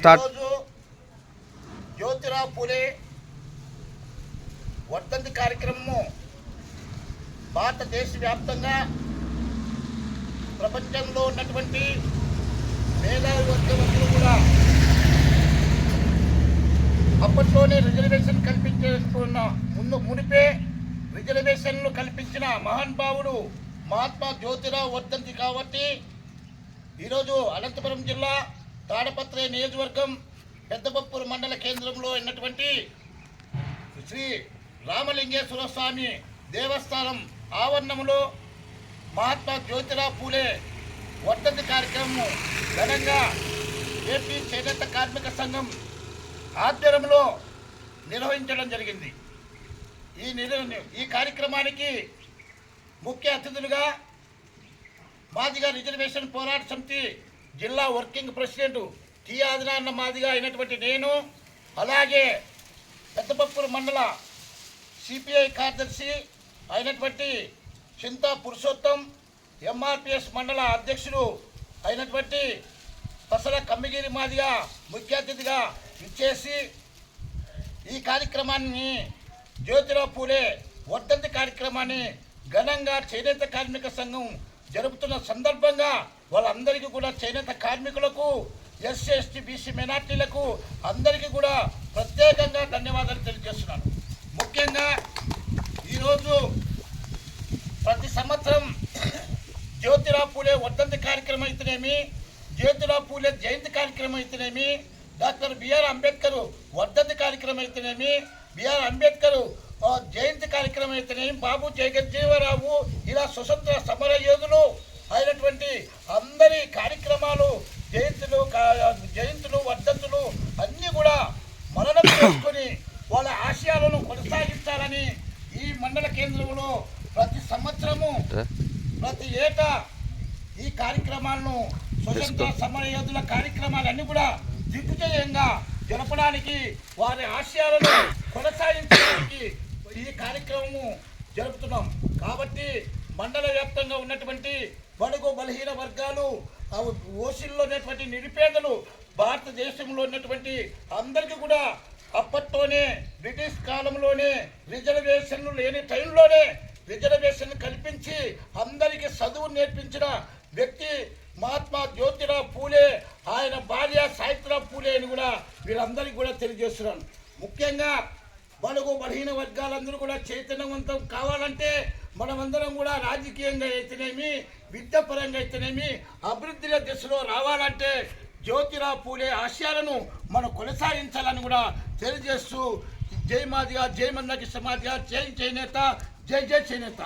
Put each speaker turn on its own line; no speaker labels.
Start.
Jyotirao Phule వర్ధంతి కార్యక్రమము భారతదేశ వ్యాప్తంగా ప్రపంచంలో ఉన్నటువంటి మేధావి వర్గవంతులు కూడా అప్పట్లోనే రిజర్వేషన్ కల్పించేసుకున్న ముందు మునిపే రిజర్వేషన్లు కల్పించిన మహానుభావుడు మహాత్మా జ్యోతిరావు వర్ధంతి కాబట్టి ఈరోజు అనంతపురం జిల్లా తాడపత్రి నియోజకవర్గం పెద్దపప్పూరు మండల కేంద్రంలో ఉన్నటువంటి శ్రీ రామలింగేశ్వర స్వామి దేవస్థానం ఆవరణంలో మహాత్మా జ్యోతిరావు పూలే వర్ధంతి కార్యక్రమం ఘనంగా ఏపీ చేనేత కార్మిక సంఘం ఆధ్వర్యంలో నిర్వహించడం జరిగింది. ఈ ఈ కార్యక్రమానికి ముఖ్య అతిథులుగా మాదిగా రిజర్వేషన్ పోరాట సమితి జిల్లా working president T Adinanna Madiga అయినటువంటి నేను అలాగే పెద్దపప్పూరు మండల సిపిఐ కార్యదర్శి అయినటువంటి చింతా పురుషోత్తం ఎంఆర్పిఎస్ మండల అధ్యక్షుడు అయినటువంటి పసల కమ్మిగిరి మాదిగా ముఖ్య అతిథిగా ఇచ్చేసి ఈ కార్యక్రమాన్ని జ్యోతిరావు పూలే వర్ధంతి కార్యక్రమాన్ని ఘనంగా చేనేత కార్మిక సంఘం జరుపుతున్న సందర్భంగా వాళ్ళందరికీ కూడా చేనేత కార్మికులకు ఎస్సీ ఎస్టీ బీసీ మైనార్టీలకు అందరికీ కూడా ప్రత్యేకంగా ధన్యవాదాలు తెలియజేస్తున్నాను. ముఖ్యంగా ఈరోజు ప్రతి సంవత్సరం జ్యోతిరావు పూలే వర్ధంతి కార్యక్రమం అయితేనేమి జ్యోతిరావు పూలే జయంతి కార్యక్రమం అయితేనేమి డాక్టర్ బిఆర్ అంబేద్కర్ వర్ధంతి కార్యక్రమం అయితేనేమి బిఆర్ అంబేద్కర్ జయంతి కార్యక్రమం అయితేనేమి బాబు జగజ్జీవరావు ఇలా స్వతంత్ర సమర యోధులు కేంద్రంలో ప్రతి సంవత్సరము ప్రతి ఏటా ఈ కార్యక్రమాలను స్వతంత్ర సమర యోధుల కార్యక్రమాలన్నీ కూడా దిగ్విజయంగా జరపడానికి వారి ఆశయాలను కొనసాగించడానికి ఈ కార్యక్రమము జరుపుతున్నాం కాబట్టి మండల వ్యాప్తంగా ఉన్నటువంటి బడుగు బలహీన వర్గాలు ఓసీల్లో ఉన్నటువంటి నిరుపేదలు భారతదేశంలో ఉన్నటువంటి అందరికీ కూడా అప్పట్లోనే బ్రిటిష్ కాలంలోనే రిజర్వేషన్లు లేని టైంలోనే రిజర్వేషన్ కల్పించి అందరికీ చదువు నేర్పించిన వ్యక్తి మహాత్మా జ్యోతిరావు పూలే ఆయన భార్య సాయిత్రావు పూలే అని కూడా వీరందరికీ కూడా తెలియజేస్తున్నాను. ముఖ్యంగా బడుగు బలహీన వర్గాలందరూ కూడా చైతన్యవంతం కావాలంటే మనమందరం కూడా రాజకీయంగా అయితేనేమి విద్యాపరంగా అయితేనేమి అభివృద్ధిలో దిశలో రావాలంటే జ్యోతిరావు పూలే ఆశయాలను మనం కొనసాగించాలని కూడా తెలియజేస్తూ జై మాదిగా జై మందకి సమాధిగా జై చేనేత జై జై చేనేత